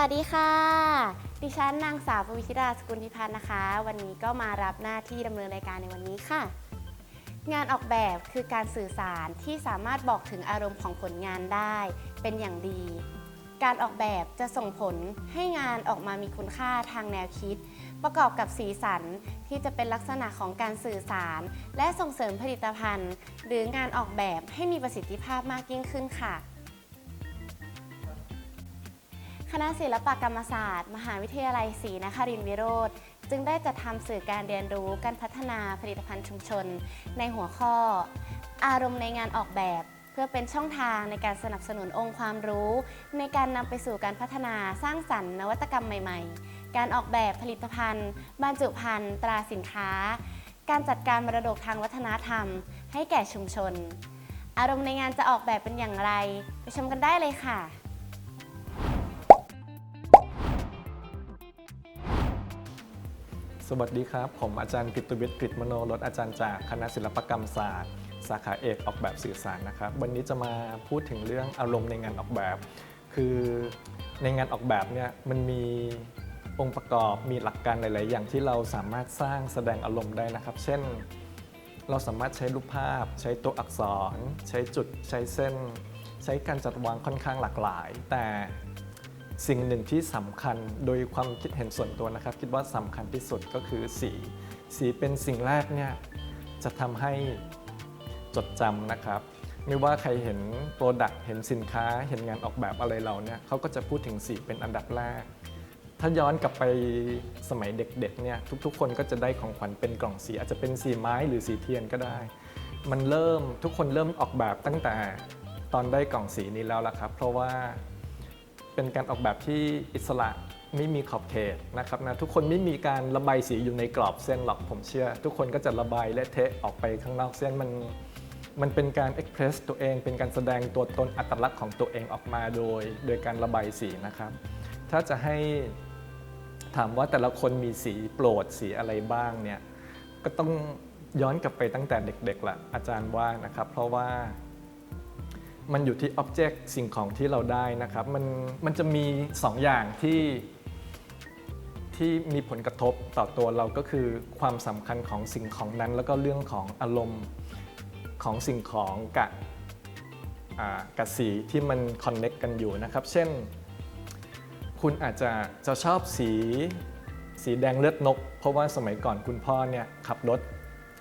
วัสดีค่ะ ดิฉันนางสาวปวิชิราสกุลพิพัฒน์นะคะ วันนี้ก็มารับหน้าที่ดำเนินรายการในวันนี้ค่ะ งานออกแบบคือการสื่อสารที่สามารถบอกถึงอารมณ์ของผลงานได้เป็นอย่างดี การออกแบบจะส่งผลให้งานออกมามีคุณค่าทางแนวคิด ประกอบกับสีสันที่จะเป็นลักษณะของการสื่อสาร และส่งเสริมผลิตภัณฑ์ หรืองานออกแบบให้มีประสิทธิภาพมากยิ่งขึ้นค่ะ คณะศิลปกรรมศาสตร์ มหาวิทยาลัยศรีนครินทรวิโรธจึงได้จัดทำสื่อการเรียนรู้การพัฒนาผลิตภัณฑ์ชุมชน ในหัวข้อ อารมณ์ในงานออกแบบ เพื่อเป็นช่องทางในการสนับสนุนองค์ความรู้ ในการนำไปสู่การพัฒนาสร้างสรรค์นวัตกรรมใหม่ๆ การออกแบบผลิตภัณฑ์ บรรจุภัณฑ์ ตราสินค้า การจัดการมรดกทางวัฒนธรรม ให้แก่ชุมชน อารมณ์ในงานจะออกแบบเป็นอย่างไร ไปชมกันได้เลยค่ะ วัสดีครับ ผมอาจารย์กิตติวิทย์กฤตมโนรสอาจารย์จากคณะศิลปกรรมศาสตร์ สาขาเอกออกแบบสื่อสารนะครับ วันนี้จะมาพูดถึงเรื่องอารมณ์ในงานออกแบบ คือในงานออกแบบเนี่ยมันมีองค์ประกอบมีหลักการหลาย ๆ อย่างที่เราสามารถสร้างแสดงอารมณ์ได้นะครับ เช่น เราสามารถใช้รูปภาพ ใช้ตัวอักษร ใช้จุดใช้เส้น ใช้การจัดวางค่อนข้างหลากหลาย แต่ สิ่งหนึ่งที่สำคัญโดยความคิดเห็นส่วนตัวนะครับ คิดว่าสำคัญที่สุดก็คือสี สีเป็นสิ่งแรกเนี่ยจะทำให้จดจำนะครับ ไม่ว่าใครเห็นโปรดักต์เห็นสินค้าเห็นงานออกแบบอะไรเราเนี่ยเขาก็จะพูดถึงสีเป็นอันดับแรก ถ้าย้อนกลับไปสมัยเด็กๆเนี่ยทุกๆ คนก็จะได้ของขวัญเป็นกล่องสี อาจจะเป็นสีไม้หรือสีเทียนก็ได้ มันเริ่มทุกคนเริ่มออกแบบตั้งแต่ตอนได้กล่องสีนี้แล้วล่ะครับ เพราะว่า เป็นการออกแบบที่อิสระไม่มีขอบเขตนะครับนะทุกคนไม่มีการระบายสีอยู่ในกรอบเส้นหรอกผมเชื่อ ทุกคนก็จะระบายและเทะออกไปข้างนอกเส้นมันมันเป็นการเอ็กเพรสตัวเอง เป็นการแสดงตัวตนอัตลักษณ์ของตัวเองออกมาโดย โดยการระบายสีนะครับ ถ้าจะให้ถามว่าแต่ละคนมีสีโปรดสีอะไรบ้างเนี่ยก็ต้องย้อนกลับไปตั้งแต่เด็กๆละอาจารย์ว่านะครับ เพราะว่า มันอยู่ที่อ็อบเจกต์สิ่งของที่เราได้นะครับ มันมันจะมี 2 อย่างที่ที่มีผลกระทบต่อตัวเราก็คือความสำคัญของสิ่งของนั้น แล้วก็เรื่องของอารมณ์ของสิ่งของกับอ่ากับสีที่มันคอนเน็กกันอยู่นะครับ เช่น คุณอาจจะจะชอบสีสีแดงเลือดนก เพราะว่าสมัยก่อนคุณพ่อเนี่ยขับรถ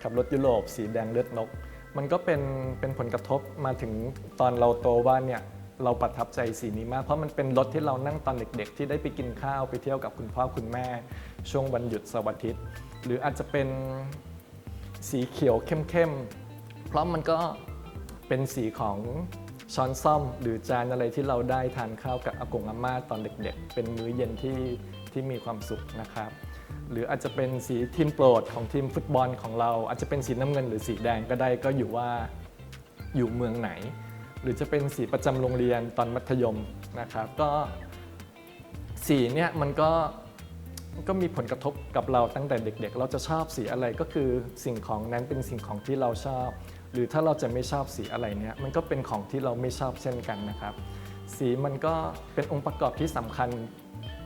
ขับรถยุโรปสีแดงเลือดนก มันก็เป็นเป็นผลกระทบมาถึงตอนเราโตว่าเนี่ยเราประทับใจสีนี้มาก เพราะมันเป็นรถที่เรานั่งตอนเด็กๆ ที่ได้ไปกินข้าวไปเที่ยวกับคุณพ่อคุณแม่ ช่วงวันหยุดเสาร์อาทิตย์ หรืออาจจะเป็นสีเขียวเข้มๆ เพราะมันก็เป็นสีของช้อนซ่อม หรือจานอะไรที่เราได้ทานข้าวกับอากงอาม่าตอนเด็กๆ เป็นมื้อเย็นที่ที่มีความสุขนะครับ หรืออาจจะเป็นสีทีมโปรดของทีมฟุตบอลของเรา อาจจะเป็นสีน้ำเงินหรือสีแดงก็ได้ก็อยู่ว่าอยู่เมืองไหน หรือจะเป็นสีประจำโรงเรียนตอนมัธยมนะครับ ก็สีเนี่ยมันก็ก็มีผลกระทบกับเราตั้งแต่เด็กๆ เราจะชอบสีอะไรก็คือสิ่งของนั้นเป็นสิ่งของที่เราชอบ หรือถ้าเราจะไม่ชอบสีอะไรเนี่ยมันก็เป็นของที่เราไม่ชอบเช่นกันนะครับ สีมันก็เป็นองค์ประกอบที่สำคัญ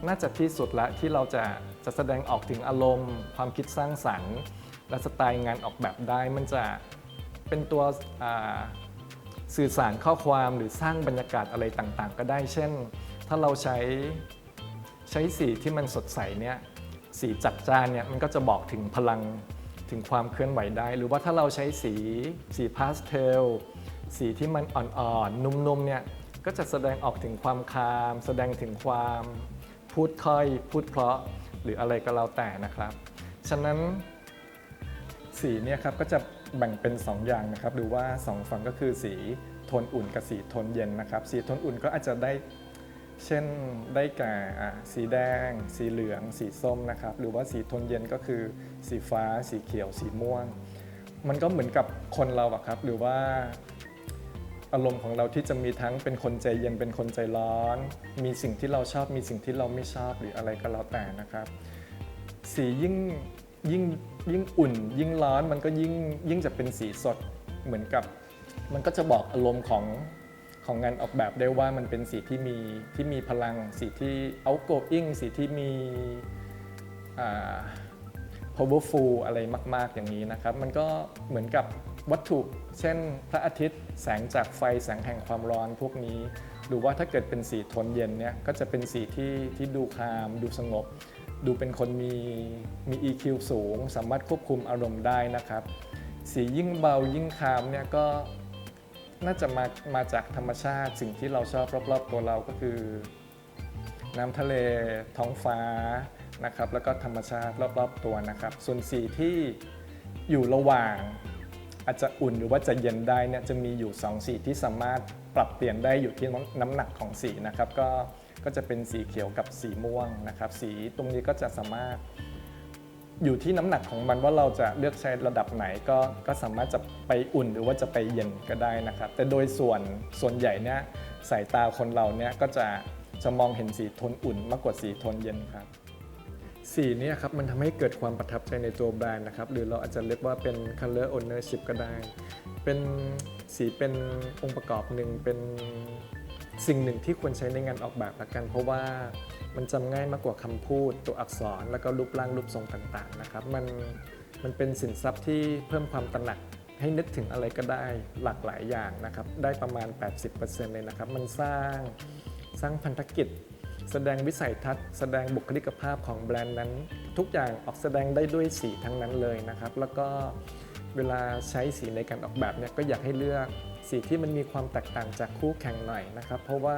น่าจะที่สุดละที่เราจะ จะแสดงออกถึงอารมณ์ ความคิดสร้างสรรค์ และสไตล์งานออกแบบได้ มันจะเป็นตัวสื่อสารข้อความหรือสร้างบรรยากาศอะไรต่างๆ ก็ได้ เช่น ถ้าเราใช้ใช้สีที่มันสดใสเนี่ยสีจัดจ้านเนี่ยมันก็จะบอกถึงพลังถึงความเคลื่อนไหวได้ หรือว่าถ้าเราใช้สีสีพาสเทลสีที่มันอ่อนๆ นุ่มๆเนี่ยก็จะแสดงออกถึงความคาม แสดงถึงความพูดค่อย พูดเพราะ หรืออะไรก็แล้วแต่นะครับ ฉะนั้นสีเนี่ยครับก็จะแบ่งเป็น 2 อย่างนะครับหรือว่า 2 ฝั่งก็คือสีโทนอุ่นกับสีโทนเย็นนะครับ สีโทนอุ่นก็อาจจะได้เช่นได้แก่สีแดง สีเหลือง สีส้มนะครับ หรือว่าสีโทนเย็นก็คือสีฟ้า สีเขียว สีม่วง มันก็เหมือนกับคนเราอะครับ หรือว่า อารมณ์ของเราที่จะมีทั้งเป็นคนใจเย็นเป็นคนใจร้อน มีสิ่งที่เราชอบมีสิ่งที่เราไม่ชอบหรืออะไรก็แล้วแต่นะครับ สียิ่งยิ่งยิ่งอุ่น ยิ่งร้อนมันก็ยิ่งยิ่งจะเป็นสีสดเหมือนกับ มันก็จะบอกอารมณ์ของของงานออกแบบได้ว่ามันเป็นสีที่มีที่มีพลัง สีที่ outgoing สีที่มี powerful อะไรมาก ๆ อย่างนี้นะครับ มันก็เหมือนกับ วัตถุ เช่น พระอาทิตย์ แสงจากไฟแสงแห่งความร้อนพวกนี้ หรือว่าถ้าเกิดเป็นสีโทนเย็นเนี่ยก็จะเป็นสีที่ที่ดูคาม ดูสงบ ดูเป็นคนมีมี EQ สูง สามารถควบคุมอารมณ์ได้นะครับ สียิ่งเบายิ่งคามเนี่ยก็น่าจะมามาจากธรรมชาติสิ่งที่เราชอบรอบๆตัวเราก็คือ น้ำทะเลท้องฟ้านะครับ แล้วก็ธรรมชาติรอบๆตัวนะครับ ส่วนสีที่อยู่ระหว่าง อาจจะอุ่นหรือว่าจะเย็นได้เนี่ยจะมีอยู่ 2 สีที่สามารถปรับเปลี่ยนได้อยู่ที่น้ำหนักของสีนะครับก็ก็จะเป็นสีเขียวกับสีม่วงนะครับ สีตรงนี้ก็จะสามารถอยู่ที่น้ำหนักของมันว่าเราจะเลือกใช้ระดับไหนก็ก็สามารถจะไปอุ่นหรือว่าจะไปเย็นก็ได้นะครับ แต่โดยส่วนส่วนใหญ่เนี่ยสายตาคนเราเนี่ยก็จะจะมองเห็นสีโทนอุ่นมากกว่าสีโทนเย็นครับ สีนี่ยครับมันทำให้เกิดความประทับใจในตัวแบรนด์นะครับ หรือเราอาจจะเรียกว่าเป็น color ownership ก็ได้ เป็นสีเป็นองค์ประกอบหนึ่งเป็นสิ่งหนึ่งที่ควรใช้ในงานออกแบบละกัน เพราะว่ามันจำง่ายมากกว่าคำพูด ตัวอักษร แล้วก็รูปร่างรูปทรงต่างๆนะครับ มันมันเป็นสินทรัพย์ที่เพิ่มความตระหนักให้นึกถึงอะไรก็ได้หลากหลายอย่างนะครับ ได้ประมาณ 80%เลยนะครับ มันสร้างสร้างพันธกิจ แสดงวิสัยทัศน์ แสดงบุคลิกภาพของแบรนด์นั้น ทุกอย่างออกแสดงได้ด้วยสีทั้งนั้นเลยนะครับ แล้วก็เวลาใช้สีในการออกแบบเนี่ยก็อยากให้เลือกสีที่มันมีความแตกต่างจากคู่แข่งหน่อยนะครับ เพราะว่า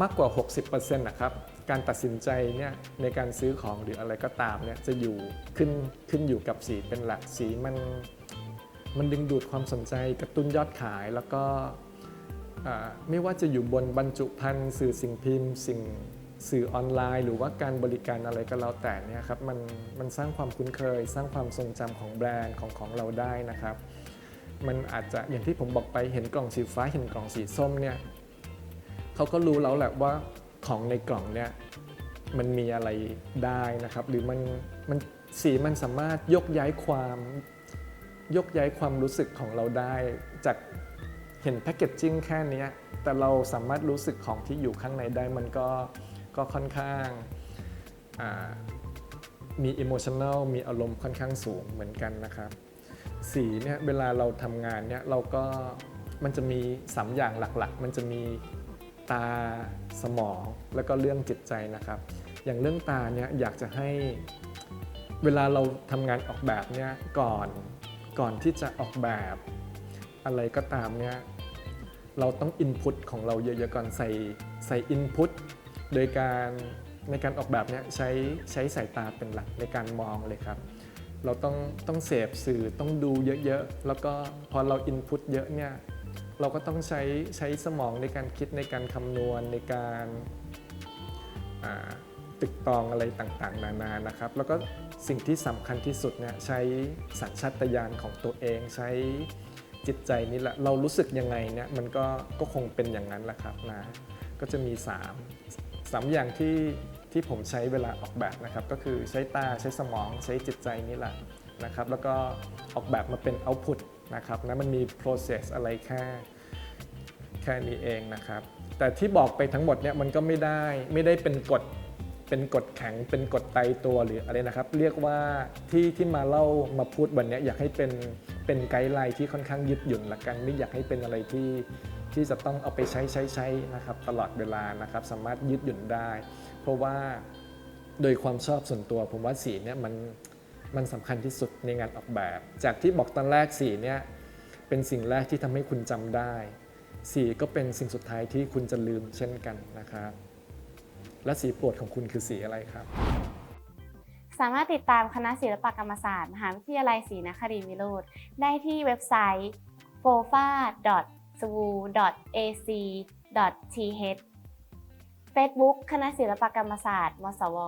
มากกว่า 60%นะครับการตัดสินใจเนี่ยในการซื้อของหรืออะไรก็ตามเนี่ยจะอยู่ขึ้นขึ้นอยู่กับสีเป็นหลักสีมันมันดึงดูดความสนใจกระตุ้นยอดขายแล้วก็ ไม่ว่าจะอยู่บนบรรจุภัณฑ์สื่อสิ่งพิมพ์ สิ่งสื่อออนไลน์ หรือว่าการบริการอะไรก็แล้วแต่เนี่ยครับมันมันสร้างความคุ้นเคย สร้างความทรงจำของแบรนด์ของของเราได้นะครับ มันอาจจะอย่างที่ผมบอกไปเห็นกล่องสีฟ้าเห็นกล่องสีส้มเนี่ยเขาก็รู้แล้วแหละว่าของในกล่องเนี่ยมันมีอะไรได้นะครับ หรือมันมันสีมันสามารถยกย้ายความยกย้ายความรู้สึกของเราได้ จาก เห็นแพคเกจจิ้งแค่นี้แต่เราสามารถรู้สึกของที่อยู่ข้างในได้มันก็ก็ค่อนข้างมีอิโมชัน a ลมีอารมณ์ค่อนข้างสูงเหมือนกันนะครับ สีเนี่ยเวลาเราทำงานเนี่ยเราก็มันจะมี 3 อย่างหลักๆ มันจะมีตาสมองแล้วก็เรื่องจิตใจนะครับ อย่างเรื่องตาเนี่ยอยากจะให้เวลาเราทำงานออกแบบเนี่ยก่อนก่อนที่จะออกแบบ อะไรก็ตามเนี่ยเราต้องอินพุตของเราเยอะๆก่อนใส่ใส่อินพุตโดยการในการออกแบบเนี่ยใช้ใช้สายตาเป็นหลักในการมองเลยครับ เราต้องต้องเสพสื่อต้องดูเยอะๆ แล้วก็พอเราอินพุตเยอะเนี่ยเราก็ต้องใช้ใช้สมองในการคิดในการคำนวณในการตึกตองอะไรต่างๆ นานานะครับ แล้วก็สิ่งที่สำคัญที่สุดเนี่ยใช้สัญชาตญาณของตัวเองใช้ จิตใจนี่แหละเรารู้สึกยังไงเนี่ยมันก็ก็คงเป็นอย่างนั้นแหละครับนะก็จะมี 3 3 อย่างที่ที่ผมใช้เวลาออกแบบนะครับ ก็คือใช้ตาใช้สมองใช้จิตใจนี่แหละนะครับ แล้วก็ออกแบบมาเป็น output นะครับนะมันมี process อะไรแค่แค่นี้เองนะครับ แต่ที่บอกไปทั้งหมดเนี่ยมันก็ไม่ได้ไม่ได้เป็นกฎเป็นกฎแข็งเป็นกฎตายตัวหรืออะไรนะครับ เรียกว่าที่ที่มาเล่ามาพูดวันนี้อยากให้เป็น เป็นไกด์ไลน์ที่ค่อนข้างยืดหยุ่นละกันไม่อยากให้เป็นอะไรที่ที่จะต้องเอาไปใช้ใช้ใช้นะครับตลอดเวลานะครับสามารถยืดหยุ่นได้ เพราะว่าโดยความชอบส่วนตัว ผมว่าสีเนี่ยมันมันสำคัญที่สุดในงานออกแบบ จากที่บอกตอนแรกสีเนี่ยเป็นสิ่งแรกที่ทำให้คุณจำได้ สีก็เป็นสิ่งสุดท้ายที่คุณจะลืมเช่นกันนะครับและสีโปรดของคุณคือสีอะไรครับ สามารถติดตามคณะศิลปกรรมศาสตร์ มหาวิทยาลัยศรีนครินทรวิโรธได้ที่เว็บไซต์ fofa.swu.ac.th Facebook คณะศิลปกรรมศาสตร์ มศว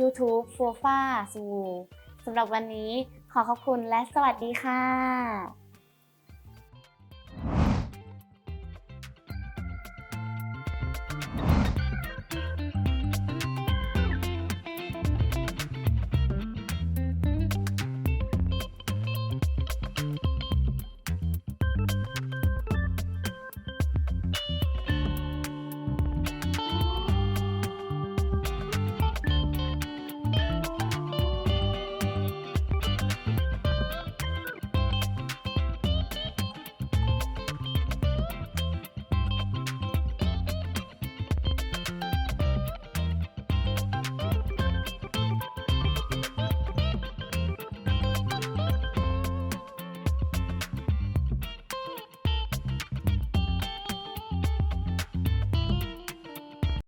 YouTube fofa s w u สำหรับวันนี้ขอขอบคุณและสวัสดีค่ะ